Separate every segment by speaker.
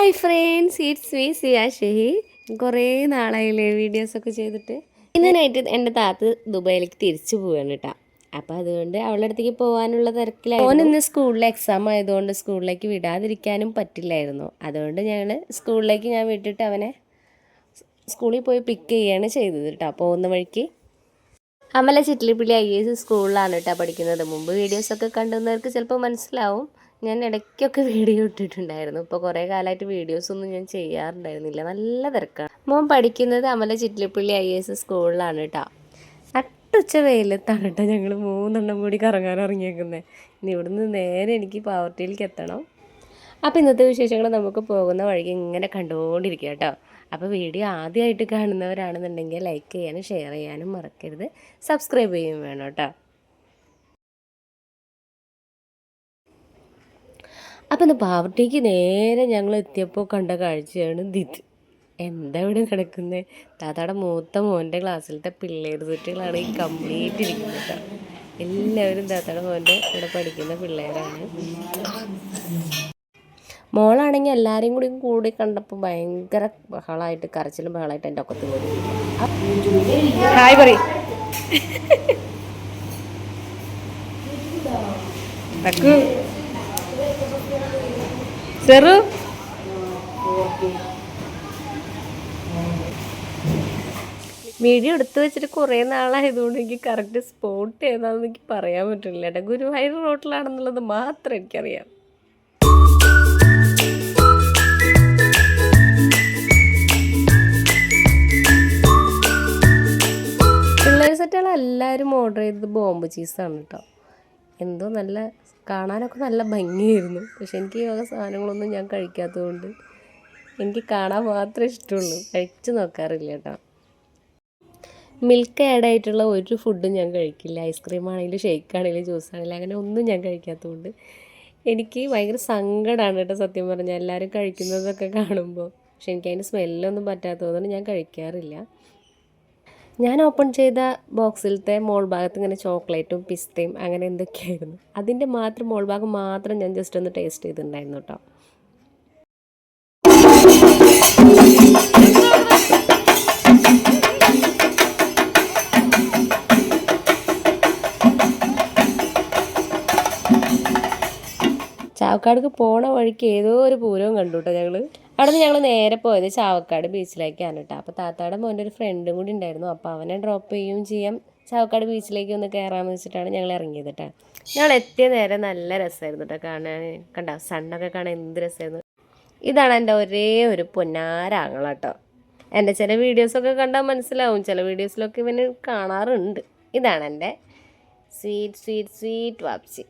Speaker 1: Hi friends it's me Siya Shehi കുറേ നാളായില്ലേ വീഡിയോസൊക്കെ ചെയ്തിട്ട്. ഇന്ന് നൈറ്റ് എന്റെ താത്ത് ദുബായിലേക്ക് തിരിച്ചു പോവാണ് കേട്ടോ അപ്പോൾ അതുകൊണ്ട് അവളുടെ അടുത്തേക്ക് പോകാനുള്ള തിരക്കിലായി ഓൻ ഇന്ന് സ്കൂളിൽ എക്സാം ആയതുകൊണ്ട് സ്കൂളിലേക്ക് വിടാതിരിക്കാനും പറ്റില്ലായിരുന്നു. അതുകൊണ്ട് ഞങ്ങൾ സ്കൂളിലേക്ക് ഞാൻ വിട്ടിട്ട് അവനെ സ്കൂളിൽ പോയി പിക്ക് ചെയ്യാണ് ചെയ്തത് കേട്ടോ പോകുന്ന വഴിക്ക് അമല ചിറ്റിലിപ്പിള്ളി ഐ എസ് സ്കൂളിലാണ് കേട്ടോ പഠിക്കുന്നത്. മുമ്പ് വീഡിയോസൊക്കെ കണ്ടുവന്നവർക്ക് ചിലപ്പോൾ മനസ്സിലാവും. ഞാൻ ഇടയ്ക്കൊക്കെ വീഡിയോ ഇട്ടിട്ടുണ്ടായിരുന്നു. ഇപ്പോൾ കുറേ കാലമായിട്ട് വീഡിയോസൊന്നും ഞാൻ ചെയ്യാറുണ്ടായിരുന്നില്ല. നല്ല തിരക്കാണ്. മോൻ പഠിക്കുന്നത് അമല ചിറ്റിലിപ്പള്ളി ഐ എസ് സ്കൂളിലാണ് കേട്ടോ നട്ടുച്ച വെയിലത്താണ് കേട്ടോ ഞങ്ങൾ മൂന്നെണ്ണം കൂടി കറങ്ങാൻ ഇറങ്ങിയേക്കുന്നത് ഇനി ഇവിടുന്ന് നേരെ എനിക്ക് പാവർട്ടിയിലേക്ക് എത്തണം. അപ്പോൾ ഇന്നത്തെ വിശേഷങ്ങൾ നമുക്ക് പോകുന്ന വഴിക്ക് ഇങ്ങനെ കണ്ടുകൊണ്ടിരിക്കുക കേട്ടോ അപ്പോൾ വീഡിയോ ആദ്യമായിട്ട് കാണുന്നവരാണെന്നുണ്ടെങ്കിൽ ലൈക്ക് ചെയ്യാനും ഷെയർ ചെയ്യാനും മറക്കരുത്. സബ്സ്ക്രൈബ് ചെയ്യുകയും വേണം കേട്ടോ അപ്പം ഇന്ന് പാവർട്ടിക്ക് നേരെ ഞങ്ങൾ എത്തിയപ്പോൾ കണ്ട കാഴ്ചയാണ് ദിത്. എന്താ ഇവിടെ നടക്കുന്നത് താത്താടെ മൂത്ത മോന്റെ ക്ലാസ്സിലത്തെ പിള്ളേർ കുട്ടികളാണ് ഈ കംപ്ലീറ്റ് ഇരിക്കുന്നത്. എല്ലാവരും താത്താടെ മോന്റെ ഇവിടെ പഠിക്കുന്ന പിള്ളേരാണ്. മോളാണെങ്കിൽ എല്ലാവരെയും കൂടി കൂടി കണ്ടപ്പോൾ ഭയങ്കര ബഹളമായിട്ട് കരച്ചിലും ബഹളമായിട്ട് എന്റെ കയറി ഹായ് പറ തക്കു. ചെറു വീഡിയോ എടുത്തു വെച്ചിട്ട് കുറേ നാളായതുകൊണ്ട് എനിക്ക് കറക്റ്റ് സ്പോട്ട് ഏതാണെന്ന് എനിക്ക് പറയാൻ പറ്റില്ല. കേട്ടോ ഗുരുവായൂർ റോട്ടിലാണെന്നുള്ളത് മാത്രം എനിക്കറിയാം. പിള്ളേർ സെറ്റുകൾ എല്ലാവരും ഓർഡർ ചെയ്തത് ബോംബ് ചീസാണ് കേട്ടോ എന്തോ നല്ല കാണാനൊക്കെ നല്ല ഭംഗിയായിരുന്നു. പക്ഷെ എനിക്ക് ഈ വക സാധനങ്ങളൊന്നും ഞാൻ കഴിക്കാത്തതുകൊണ്ട് എനിക്ക് കാണാൻ മാത്രമേ ഇഷ്ടമുള്ളൂ. കഴിച്ചു നോക്കാറില്ല കേട്ടോ. മിൽക്ക് ആഡ് ആയിട്ടുള്ള ഒരു ഫുഡും ഞാൻ കഴിക്കില്ല. ഐസ്ക്രീം ആണെങ്കിലും ഷേക്ക് ആണെങ്കിലും ജ്യൂസ് ആണെങ്കിലും അങ്ങനെ ഒന്നും ഞാൻ കഴിക്കാത്തതുകൊണ്ട് എനിക്ക് ഭയങ്കര സങ്കടമാണ് കേട്ടോ സത്യം പറഞ്ഞാൽ. എല്ലാവരും കഴിക്കുന്നതൊക്കെ കാണുമ്പോൾ. പക്ഷെ എനിക്ക് അതിന്റെ സ്മെല്ലൊന്നും പറ്റാത്തതുകൊണ്ട് ഞാൻ കഴിക്കാറില്ല. ഞാൻ ഓപ്പൺ ചെയ്ത ബോക്സിലത്തെ മോൾ ഭാഗത്ത് ഇങ്ങനെ ചോക്ലേറ്റും പിസ്തയും അങ്ങനെ എന്തൊക്കെയായിരുന്നു? അതിന്റെ മാത്രം മോൾ ഭാഗം മാത്രം ഞാൻ ജസ്റ്റ് ഒന്ന് ടേസ്റ്റ് ചെയ്തിട്ടുണ്ടായിരുന്നു കേട്ടോ ചാവക്കാടക്ക് പോണ വഴിക്ക് ഏതോ ഒരു പൂരവും കണ്ടു കേട്ടോ ഞങ്ങൾ അവിടെ നിന്ന് ഞങ്ങൾ നേരെ പോയത് ചാവക്കാട് ബീച്ചിലേക്കാണ് കേട്ടോ. അപ്പോൾ താത്താടെ മോന്റെ ഒരു ഫ്രണ്ടും കൂടി ഉണ്ടായിരുന്നു. അപ്പോൾ അവനെ ഡ്രോപ്പ് ചെയ്യുകയും ചെയ്യാം. ചാവക്കാട് ബീച്ചിലേക്ക് ഒന്ന് കയറാമെന്ന് വെച്ചിട്ടാണ് ഞങ്ങൾ ഇറങ്ങിയത് കേട്ടോ. ഞങ്ങൾ എത്തിയ നേരെ നല്ല രസമായിരുന്നു കേട്ടോ കാണാൻ. കണ്ട? സണ്ണൊക്കെ കാണാൻ എന്ത് രസമായിരുന്നു ഇതാണ് എന്റെ ഒരേ ഒരു പൊന്നാരാങ്ങള കേട്ടോ. എന്റെ ചില വീഡിയോസൊക്കെ കണ്ടാൽ മനസ്സിലാവും. ചില വീഡിയോസിലൊക്കെ ഇവന് കാണാറുണ്ട്. ഇതാണ് എന്റെ സ്വീറ്റ് സ്വീറ്റ് സ്വീറ്റ് വാപ്സി.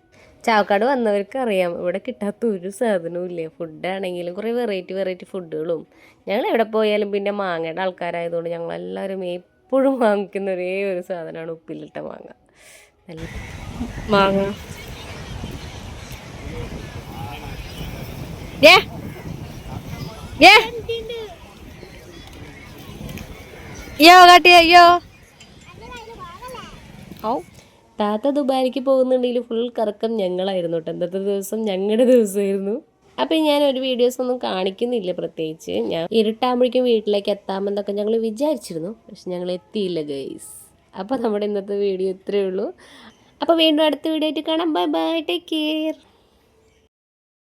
Speaker 1: ചാവക്കാട് വന്നവർക്ക് അറിയാം ഇവിടെ കിട്ടാത്ത ഒരു സാധനവും ഇല്ല. ഫുഡാണെങ്കിലും കുറേ വെറൈറ്റി വെറൈറ്റി ഫുഡുകളും ഞങ്ങൾ എവിടെ പോയാലും പിന്നെ മാങ്ങയുടെ ആൾക്കാരായതുകൊണ്ട് ഞങ്ങളെല്ലാവരും എപ്പോഴും വാങ്ങിക്കുന്ന ഒരേ ഒരു സാധനമാണ് ഉപ്പിലിട്ട മാങ്ങ. നല്ല മാങ്ങ. ഏ ഏ അയ്യോ ഓ താത്ത ദുബായിക്ക് പോകുന്നുണ്ടെങ്കിൽ ഫുൾ കറക്കം ഞങ്ങളായിരുന്നു കേട്ടോ ഇന്നത്തെ ദിവസം ഞങ്ങളുടെ ദിവസമായിരുന്നു. അപ്പം ഞാൻ ഒരു വീഡിയോസ് ഒന്നും കാണിക്കുന്നില്ല പ്രത്യേകിച്ച്. ഞാൻ ഇരുട്ടാകുമ്പോഴേക്കും വീട്ടിലേക്ക് എത്താമെന്നൊക്കെ ഞങ്ങൾ വിചാരിച്ചിരുന്നു. പക്ഷെ ഞങ്ങൾ എത്തിയില്ല ഗൈസ് അപ്പോൾ നമ്മുടെ ഇന്നത്തെ വീഡിയോ ഇത്രയേ ഉള്ളൂ. അപ്പോൾ വീണ്ടും അടുത്ത വീഡിയോ ആയിട്ട് കാണാം. Bye bye take care